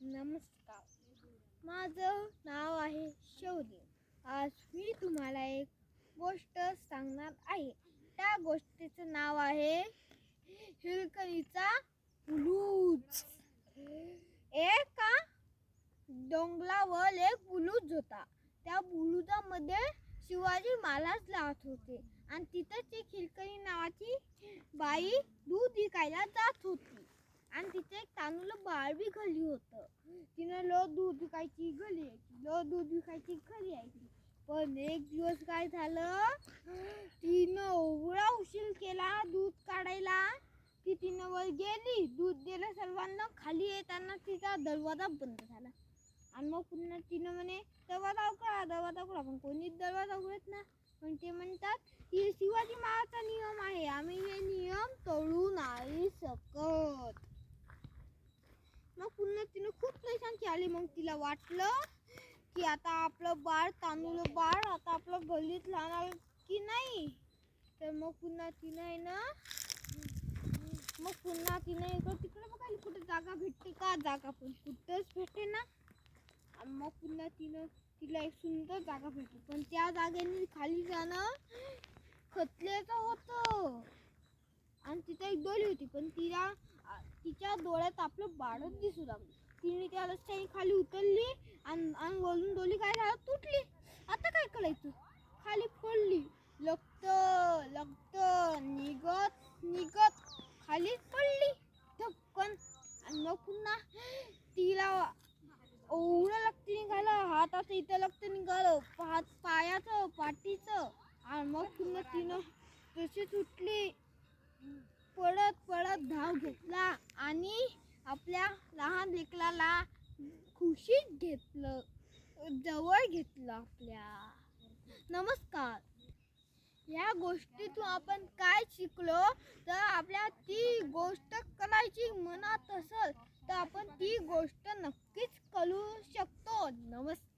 नमस्कार. माझं नाव आहे शौर्य. आज मी तुम्हाला एक गोष्ट सांगणार आहे. त्या गोष्टीचं नाव आहे हिरकणीचा बुलूज. एका डोंगरावर एक बुलूज होता. त्या बुलुजामध्ये शिवाजी महाराज राहत होते आणि तिथंच एक हिरकणी नावाची बाई दूध विकायला जात होती. आणि तिथे एक तांदूळ बाळ बी होतं. तिनं लो दूध विकायची घरी यायची. लो दूध विकायची घरी यायची. पण एक दिवस काय झालं? तिनं एवढा उशीर केला दूध काढायला की तिनं वर गेली. दूध दिलं सर्वांना. खाली येताना तिचा दरवाजा बंद झाला. आणि मग पुन्हा तिनं म्हणे दरवाजा उघडा दरवाजा उघडा. पण कोणीच दरवाजा उघडत ना पण ते म्हणतात की शिवाजी महाराजचा नियम आहे आम्ही हे नियम तोडू नाही शकत मग पुन्हा तिनं खूप पैशांची आली मग तिला वाटलं की आता आपलं बाळ तांदूळ बाळ आता आपलं गल्लीत लावणार की नाही? तर मग पुन्हा तिनं आहे ना मग पुन्हा तिनं इकडं तिकडे बघायला कुठे जागा भेटते का? जागा पण कुठंच भेटते ना. आणि मग पुन्हा तिनं तिला एक सुंदर जागा भेटली. पण त्या जागेने खाली जाणं खतल्याचं होतं. आणि तिथं एक डोली होती. पण तिला तिच्या डोळ्यात आपलं बाळच दिसू लागलं. तिने त्या रस्त्याने खाली उतरली आणि आणि वरून डोली काय झालं तुटली. आता काय करायचं? खाली पडली. लगत लगत निघत निघत खाली पडली. धपकन आणि मग पुन्हा तिला एवढं लक्ष निघालं हाताचं इथं लक्ष निघालं. हात पायाचं पाठीचं. आणि मग पुन्हा तिनं तशी सुटली पडत पडत धाव घेतला. आणि आपल्या लहान लेकराला खुशीत घेतलं जवळ घेतलं आपल्या. नमस्कार. या गोष्टीतून आपण काय शिकलो? तर आपल्या ती गोष्ट करायची मनात असेल तर आपण ती गोष्ट नक्कीच करू शकतो. नमस्कार.